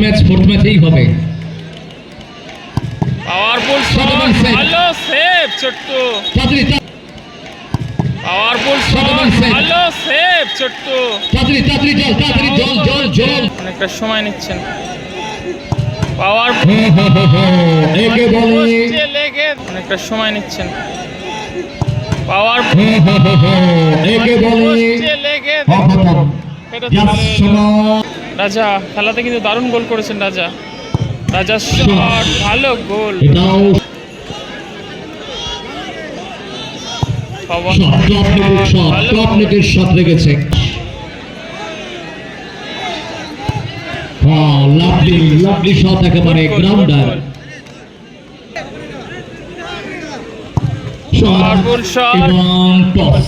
Match fourth ম্যাচেই হবে। Powerful ভালো সেভ ছোট্ট। তাড়াতাড়ি পাওয়ারফুল ভালো সেভ ছোট্ট। তাড়াতাড়ি তাড়াতাড়ি জল তাড়াতাড়ি জল জল জল। অনেকটা সময় নিচ্ছেন। পাওয়ার হো, হো, হো, হো। একে বলে। অনেকটা সময় নিচ্ছেন। পাওয়ার হো, হো, হো, হো। একে বলে। এটা রাজা খেলাতে কিন্তু দারুণ গোল করেছেন রাজা। রাজা শট ভালো গোল। শট টপ নেটের শট ভালো টপ নেটের শট রেখেছে লাভলি লাভলি শট একেবারে গ্রাউন্ডার শট এবং টস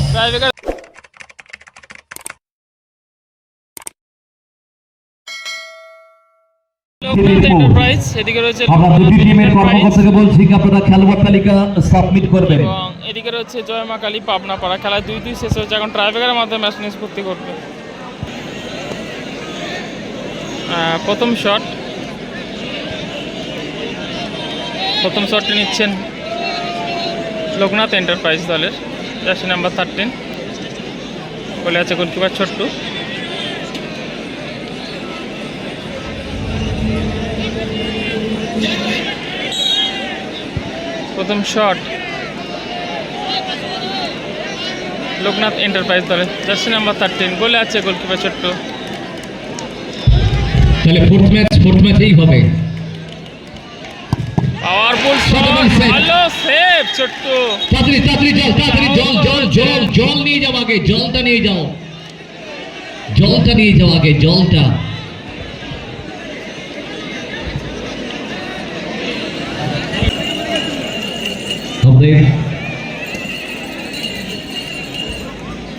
এন্টারপ্রাইজ এদিকে রয়েছে আমরা দুটি টিমের কর্মকর্তাকে বলছি আপনারা খেলোয়াড় তালিকা সাবমিট করবেন এবং এদিকে রয়েছে জয়মা কালী পাবনা পাড়া খেলা দুই দুই শেষ হয়েছে। এখন মাধ্যমে ম্যাচ নিষ্পত্তি করবে। আহ, প্রথম শট প্রথম শটটি নিচ্ছেন লোকনাথ এন্টারপ্রাইজ দলের। জার্সি নাম্বার থার্টিন বলে আছে গোলকিপার ছোট্টু। প্রথম শট লোকনাথ এন্টারপ্রাইজ দলের জার্সি নাম্বার থার্টিন গোলে আছে গোলকিপার ছোট্ট। তাহলে ফোর্থ ম্যাচ ফোর্থ ম্যাচেই হবে। পাওয়ারফুল শট ভালো সেভ ছোট্ট। তাড়াতাড়ি তাড়াতাড়ি জল তাড়াতাড়ি জল জল জল জল নিয়ে যাও আগে জলটা নিয়ে যাও। জলটা নিয়ে যাও আগে জলটা। আমাদের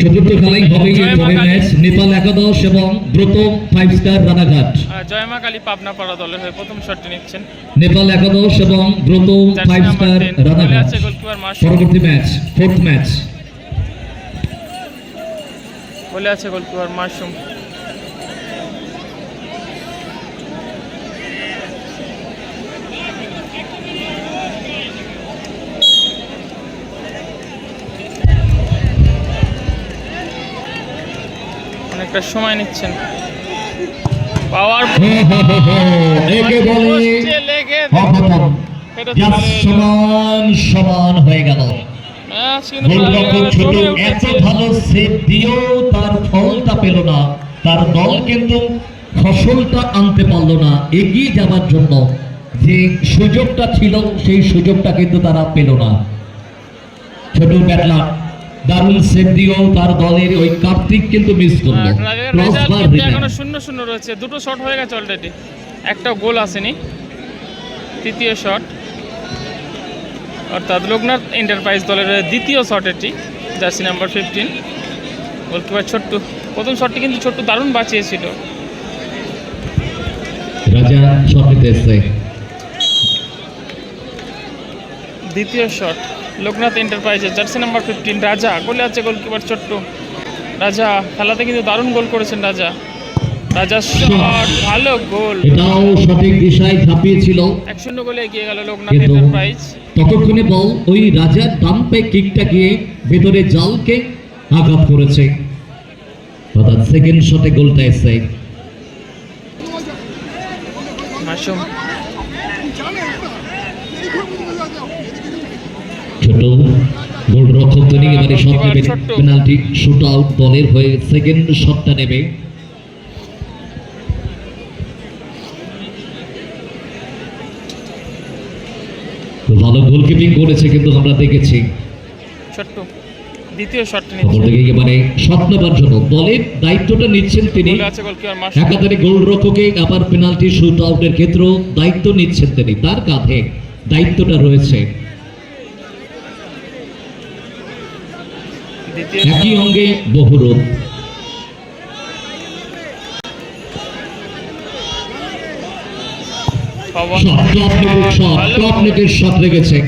চতুর্থ খেলাই হবে পরের ম্যাচ নেপাল একাদশ এবং ব্রত ফাইভ স্টার রানাঘাট। জয়মা কালী পাবনা পাড়া দলের হয়ে প্রথম শটটি নিচ্ছেন। নেপাল একাদশ এবং ব্রত ফাইভ স্টার রানাঘাট। পরবর্তী ম্যাচ ফোর্থ ম্যাচ। গোলে আছে গোলকিপার মাশরুম অনেকটা সময় নিচ্ছেন। পাওয়ার। সমান সমান হয়ে গেল। প্রায় ছোট জমে এত ভালো সেভ দিয়েও তার ফলটা পেল না। তার দল কিন্তু ফসলটা আনতে পারল না। এগিয়ে যাবার জন্য যে সুযোগটা ছিল সেই সুযোগটা কিন্তু তারা পেল না। ছোট ব্যাটলার দারুণ সেভ দিয়েও তার দলের ওই কার্তিক কিন্তু মিস করল। রিটার্ন এখনও শূন্য শূন্য রয়েছে। দুটো শট হয়ে গেছে অলরেডি একটা গোল আসেনি। তৃতীয় শট অর্থাৎ লোকনাথ এন্টারপ্রাইজ দলের দ্বিতীয় শট এটি জার্সি নাম্বার ফিফটিন গোলকিপার ছোট্ট। প্রথম শটটি কিন্তু ছোট্ট দারুণ বাঁচিয়েছিল। রাজা শট দ্বিতীয় শট লোকনাথ এন্টারপ্রাইজের জার্সি নাম্বার ফিফটিন রাজা গোলে আছে গোলকিপার ছোট্ট। রাজা খেলাতে কিন্তু দারুণ গোল করেছেন রাজা। রাজা শট ভালো গোল এটাও সঠিক দিশায় ঝাঁপিয়েছিল। এক শূন্য গোলে এগিয়ে গেল লোকনাথ এন্টারপ্রাইজ। ততক্ষণে বল ওই রাজার ডাম্পে কিকটা গিয়ে ভেতরে জালকে আঘাত করেছে। অর্থাৎ সেকেন্ড শটে গোলটা এসে মাসুম। ছোট গোল রক্ষক তিনি এবারে শট পেনাল্টি শুট আউট দলের হয়ে সেকেন্ড শটটা নেবে। ভালো গোলকিপিং করেছে কিন্তু আমরা দেখেছি। ছোট্ট। দ্বিতীয় শটটি নিচ্ছে। থেকে শট নেবার জন্য দলের দায়িত্বটা নিচ্ছেন তিনি। গোলে আছে গোলকিপার মাসুম একাধারে গোল আবার পেনাল্টি শুট আউটের ক্ষেত্রেও দায়িত্ব নিচ্ছেন তিনি। তার কাঁধে দায়িত্বটা রয়েছে। একই অঙ্গে বহুরূপ লেগেছে।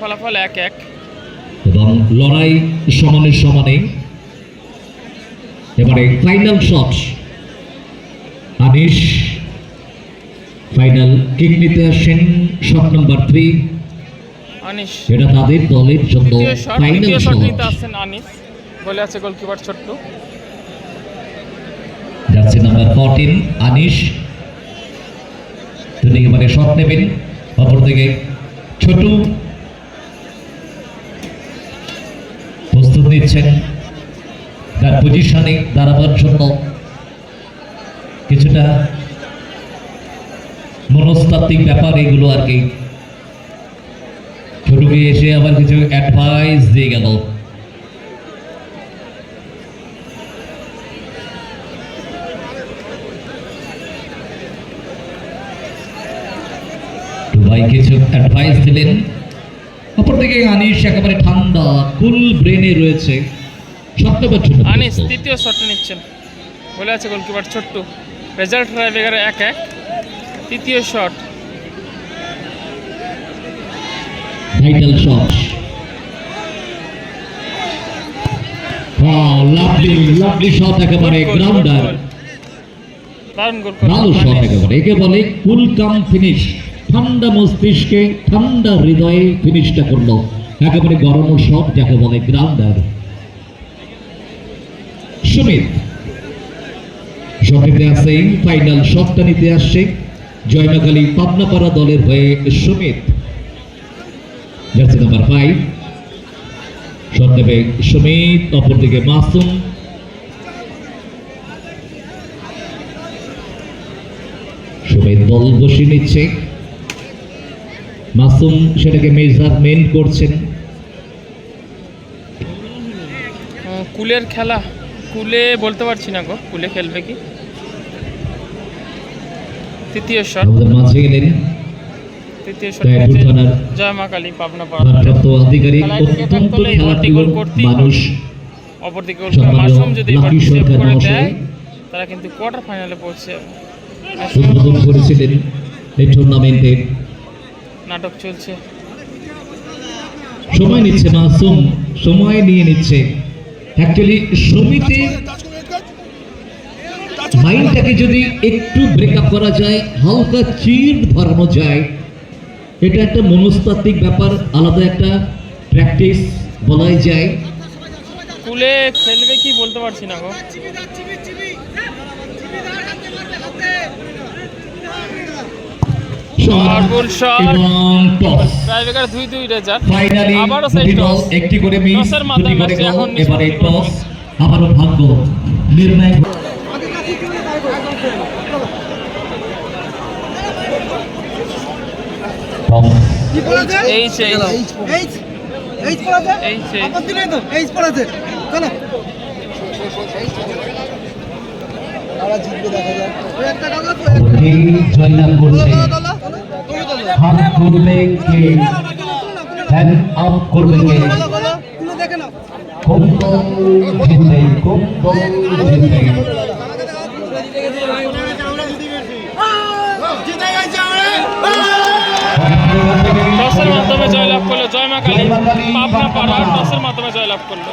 ফলাফল এক এক। এবং লড়াই সমানে সমানে। এবারে final shot. Anis final kick নিতে আসেন শট নাম্বার থ্রি। এটা তাদের দলের জন্য ফাইনাল শট আনিস। বলে আছে গোলকিপার ছোট্ট। যাচ্ছে নাম্বার ফোরটিন আনিশ তিনি এবারে শট নেবেন। অপরদিকে ছোট প্রস্তুত নিচ্ছেন। তার পজিশনে দাঁড়াবার জন্য কিছুটা মনস্তাত্ত্বিক ব্যাপার এগুলো আর কি। ছোটকে এসে আবার কিছু অ্যাডভাইস দিয়ে গেল। কিছু অ্যাডভাইস দিলেন। অপরদিকে আনিস একেবারে ঠান্ডা কুল ব্রেনে রয়েছে। সপ্তাহের জন্য আনিস, তৃতীয় শটটা নিচ্ছেন। বলে আছে গোলকিপার ছোট্ট। রেজাল্ট ট্রাইবেগার এক এক। তৃতীয় shot vital shot lovely lovely shot একেবারে গ্রাউন্ডার ভালো শট। একেবারে। একে বলে কুল কাম ফিনিশ ঠান্ডা মস্তিষ্কে ঠান্ডা হৃদয়ে ফিনিশটা করল। একেবারে গরম শট যাকে বলে গ্রাউন্ডার সুমিত। শট নিতে আসছে ফাইনাল শটটা নিতে আসছে। জয়নাকালী পাবনাপাড়া দলের হয়ে সুমিত। জার্সি নাম্বার ফাইভ নেবে সুমিত অপরদিকে মাসুম সুমিত বল বসিয়ে নিচ্ছে। মাসুম সেটাকে মেজারমেন্ট করছেন। উম, কুলের খেলা। কুলে বলতে পারছি না গো কুলে খেলবে কি? তৃতীয় শট মাঝে গেলেন। তৃতীয় শট দয়াপুর থানার কালী পাবনা পাড়া। ভারপ্রাপ্ত আধিকারিক খেলায় ঢুকে অত্যন্ত থাকলে এই গোলটি খেলাপ্রিয় গোল করতেই অপরদিকে সম্মানীয় মাশরুম যদি এবার সেভ করে দেয় তারা কিন্তু কোয়ার্টার ফাইনালে পৌঁছে উদ্বোধন করেছিলেন এই টুর্নামেন্টের নাটক চলছে। সময় নিচ্ছে মাসুম সময় নিয়ে নিচ্ছে। অ্যাকচুয়ালি মাইন্ডটাকে যদি একটু ব্রেকআপ করা যায় হালকা চির ধরানো যায় এটা একটা মনস্তাত্ত্বিক ব্যাপার আলাদা একটা প্র্যাকটিস বলাই যায়। কুলে খেলবে কি বলতে পারছি না গো? একটি করে মিস এখন এবারে টস আবারও ভাগ্য নির্ণয় টস কি পড়েছে এই সেই এইচ এইচ পড়েছে এই সেই আপত্তি নেই তো? এইচ পড়েছে চলো। আমরা জিতবে দেখা যাক। একটা ডালা তো কে করছে। হাত করবে কে? হ্যান্ড আপ করবে কে? দেখে নাও। কোন দল জিতবে। কোন টসের মাধ্যমে জয়লাভ করল। জয় মা কালী। পাবনা পাড়া টসের মাধ্যমে জয়লাভ করল।